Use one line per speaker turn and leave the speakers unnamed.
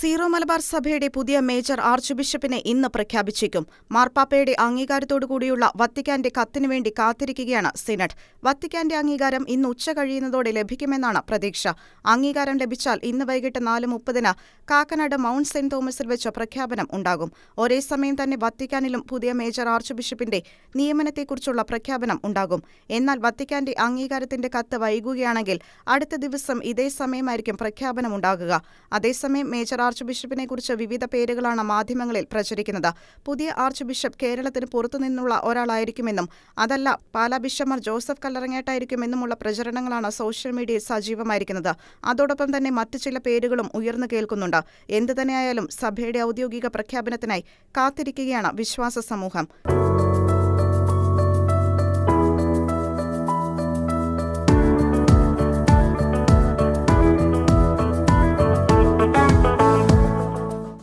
Zero Malabar സഭയുടെ പുതിയ major arch ബിഷപ്പിനെ ഇന്ന് പ്രഖ്യാപിച്ചേക്കും. മാർപ്പാപ്പയുടെ അംഗീകാരത്തോടുകൂടിയുള്ള വത്തിക്കാന്റെ കത്തിനുവേണ്ടി കാത്തിരിക്കുകയാണ് സിനഡ്. വത്തിക്കാന്റെ അംഗീകാരം ഇന്ന് ഉച്ച കഴിയുന്നതോടെ ലഭിക്കുമെന്നാണ് പ്രതീക്ഷ. അംഗീകാരം ലഭിച്ചാൽ ഇന്ന് വൈകിട്ട് നാല് മുപ്പതിന് കാക്കനാട് മൗണ്ട് സെന്റ് തോമസിൽ വെച്ച് പ്രഖ്യാപനം ഉണ്ടാകും. ഒരേ സമയം തന്നെ വത്തിക്കാനിലും പുതിയ മേജർ ആർച്ച് ബിഷപ്പിന്റെ നിയമനത്തെക്കുറിച്ചുള്ള പ്രഖ്യാപനം ഉണ്ടാകും. എന്നാൽ വത്തിക്കാന്റെ അംഗീകാരത്തിന്റെ കത്ത് വൈകുകയാണെങ്കിൽ അടുത്ത ദിവസം ഇതേ സമയമായിരിക്കും പ്രഖ്യാപനമുണ്ടാകുക അതേസമയം മേജർ ആർച്ച് ബിഷപ്പിനെ കുറിച്ച് വിവിധ പേരുകളാണ് മാധ്യമങ്ങളിൽ പ്രചരിക്കുന്നത്. പുതിയ ആർച്ച് ബിഷപ്പ് കേരളത്തിന് പുറത്തുനിന്നുള്ള ഒരാളായിരിക്കുമെന്നും അതല്ല പാലാ ബിഷപ്പർ ജോസഫ് കല്ലറങ്ങേട്ടായിരിക്കുമെന്നുമുള്ള പ്രചരണങ്ങളാണ് സോഷ്യൽ മീഡിയയിൽ സജീവമായിരിക്കുന്നത്. അതോടൊപ്പം തന്നെ മറ്റു ചില പേരുകളും ഉയർന്നു കേൾക്കുന്നുണ്ട്. എന്തു തന്നെയായാലും സഭയുടെ ഔദ്യോഗിക പ്രഖ്യാപനത്തിനായി കാത്തിരിക്കുകയാണ് വിശ്വാസ സമൂഹം.